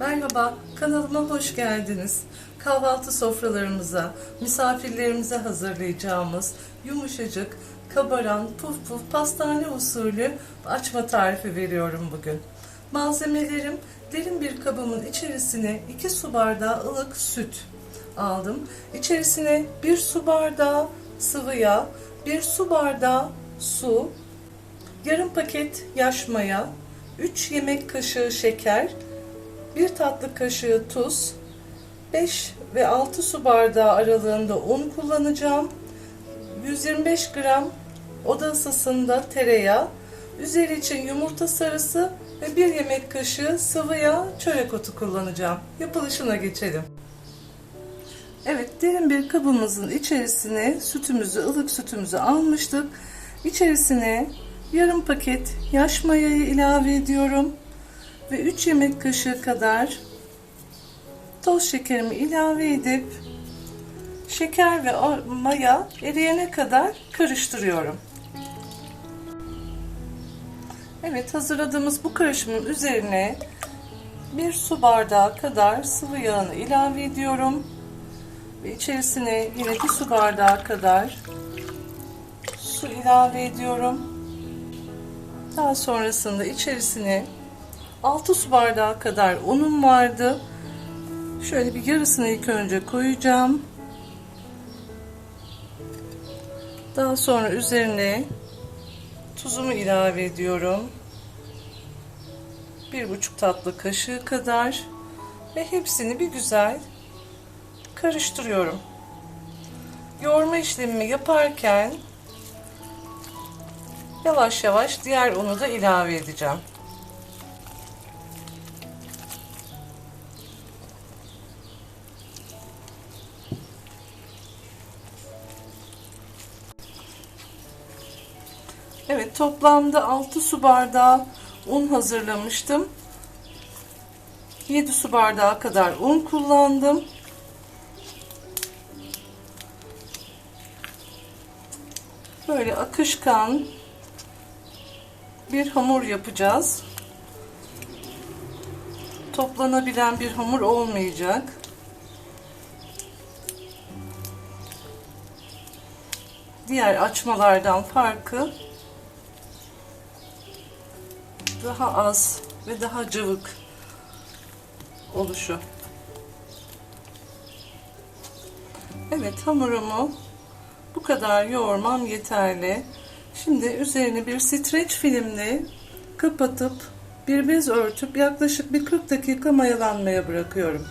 Merhaba, kanalıma hoş geldiniz. Kahvaltı sofralarımıza, misafirlerimize hazırlayacağımız yumuşacık, kabaran, puf puf pastane usulü açma tarifi veriyorum bugün. Malzemelerim derin bir kabımın içerisine 2 su bardağı ılık süt aldım. İçerisine 1 su bardağı sıvı yağ, 1 su bardağı su, yarım paket yaş maya, 3 yemek kaşığı şeker, 1 tatlı kaşığı tuz, 5 ve 6 su bardağı aralığında un kullanacağım. 125 gram oda ısısında tereyağı, üzeri için yumurta sarısı ve 1 yemek kaşığı sıvı yağ çörek otu kullanacağım. Yapılışına geçelim. Evet, derin bir kabımızın içerisine sütümüzü, ılık sütümüzü almıştık. İçerisine yarım paket yaş mayayı ilave ediyorum ve 3 yemek kaşığı kadar toz şekerimi ilave edip şeker ve maya eriyene kadar karıştırıyorum. Evet hazırladığımız bu karışımın üzerine bir su bardağı kadar sıvı yağını ilave ediyorum. Ve içerisine yine bir su bardağı kadar su ilave ediyorum. Daha sonrasında içerisine 6 su bardağı kadar unum vardı. Şöyle bir yarısını ilk önce koyacağım. Daha sonra üzerine tuzumu ilave ediyorum. Bir buçuk tatlı kaşığı kadar ve hepsini bir güzel karıştırıyorum. Yoğurma işlemimi yaparken yavaş yavaş diğer unu da ilave edeceğim. Evet toplamda 6 su bardağı un hazırlamıştım. 7 su bardağı kadar un kullandım. Böyle akışkan bir hamur yapacağız. Toplanabilen bir hamur olmayacak. Diğer açmalardan farkı daha az ve daha cıvık oluşu. Evet hamurumu bu kadar yoğurmam yeterli. Şimdi üzerine bir streç filmle kapatıp bir bez örtüp yaklaşık bir 40 dakika mayalanmaya bırakıyorum.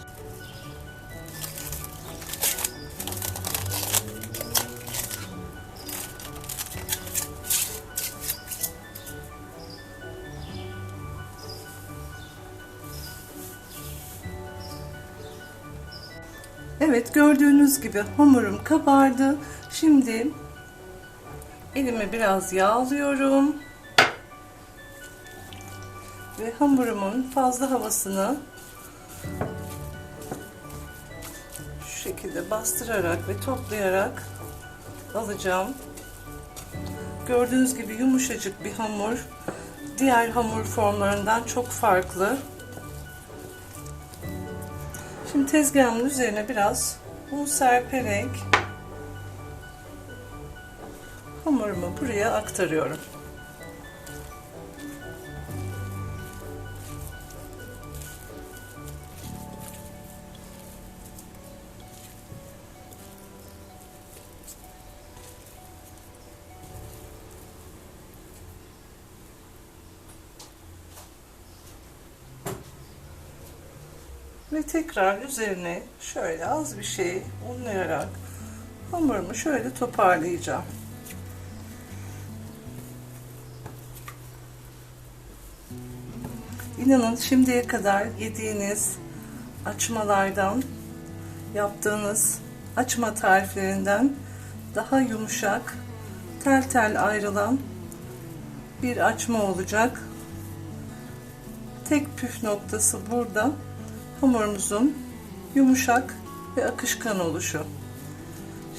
Evet gördüğünüz gibi hamurum kabardı. Şimdi elimi biraz yağlıyorum. Ve hamurumun fazla havasını şu şekilde bastırarak ve toplayarak alacağım. Gördüğünüz gibi yumuşacık bir hamur. Diğer hamur formlarından çok farklı. Şimdi tezgahımın üzerine biraz un serperek hamurumu buraya aktarıyorum. Ve tekrar üzerine şöyle az bir şey unlayarak hamurumu şöyle toparlayacağım. İnanın şimdiye kadar yediğiniz açmalardan yaptığınız açma tariflerinden daha yumuşak, tel tel ayrılan bir açma olacak. Tek püf noktası burada hamurumuzun yumuşak ve akışkan oluşu.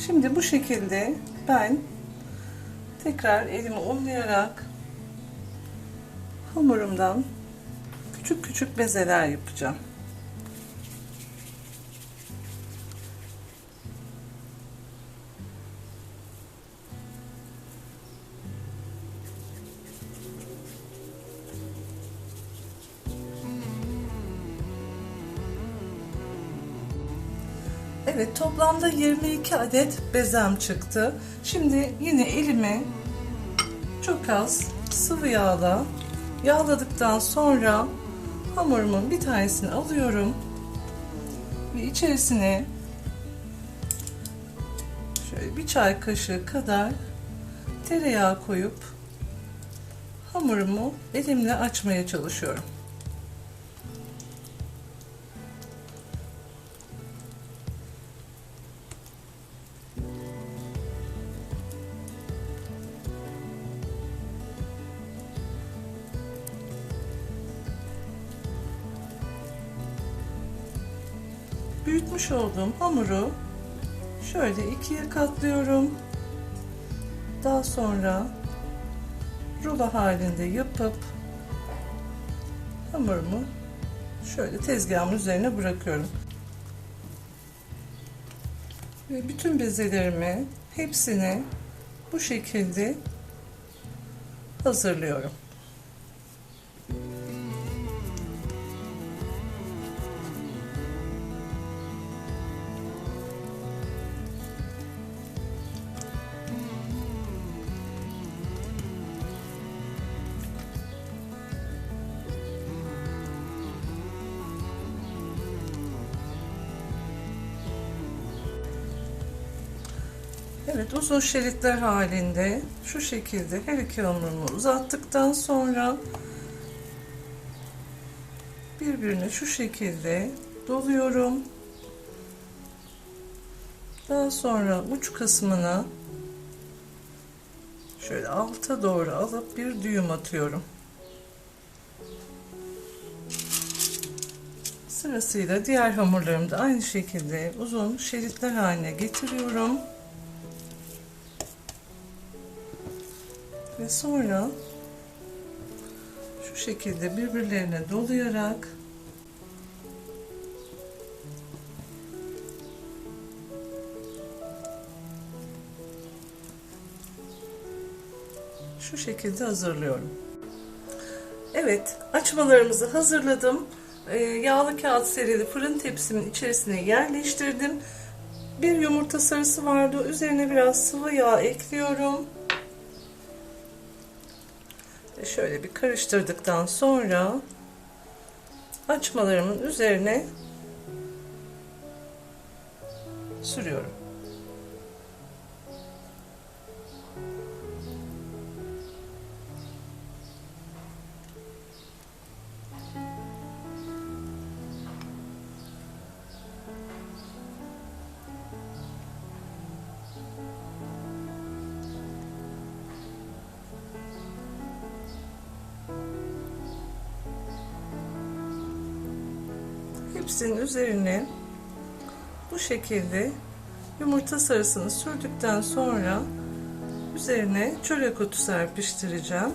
Şimdi bu şekilde ben tekrar elimi unlayarak hamurumdan küçük küçük bezeler yapacağım. Evet toplamda 22 adet bezem çıktı. Şimdi yine elime çok az sıvı yağla yağladıktan sonra hamurumun bir tanesini alıyorum ve içerisine şöyle bir çay kaşığı kadar tereyağı koyup hamurumu elimle açmaya çalışıyorum. Büyütmüş olduğum hamuru şöyle ikiye katlıyorum. Daha sonra rulo halinde yapıp hamurumu şöyle tezgahımın üzerine bırakıyorum. Ve bütün bezelerimi hepsini bu şekilde hazırlıyorum. Evet uzun şeritler halinde şu şekilde her iki hamurumu uzattıktan sonra birbirine şu şekilde doluyorum. Daha sonra uç kısmına şöyle alta doğru alıp bir düğüm atıyorum. Sırasıyla diğer hamurlarımı da aynı şekilde uzun şeritler haline getiriyorum. Ve sonra şu şekilde birbirlerine dolayarak şu şekilde hazırlıyorum. Evet, açmalarımızı hazırladım. Ee, yağlı kağıt serili fırın tepsimin içerisine yerleştirdim. Bir yumurta sarısı vardı. Üzerine biraz sıvı yağ ekliyorum. Şöyle bir karıştırdıktan sonra açmalarımın üzerine sürüyorum. Hepsinin üzerine bu şekilde yumurta sarısını sürdükten sonra üzerine çörek otu serpiştireceğim.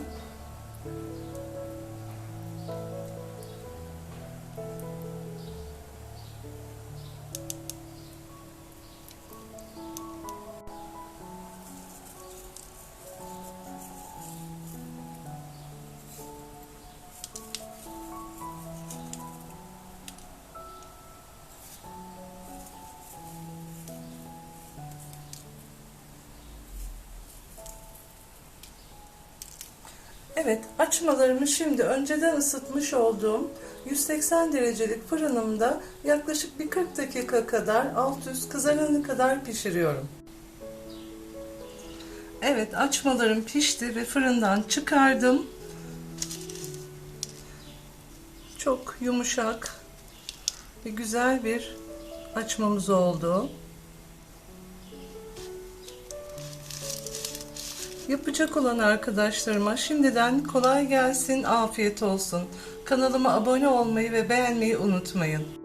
Evet, açmalarımı şimdi önceden ısıtmış olduğum 180 derecelik fırınımda yaklaşık bir 40 dakika kadar alt üst kızarana kadar pişiriyorum. Evet, açmalarım pişti ve fırından çıkardım. Çok yumuşak ve güzel bir açmamız oldu. Yapacak olan arkadaşlarıma şimdiden kolay gelsin, afiyet olsun. Kanalıma abone olmayı ve beğenmeyi unutmayın.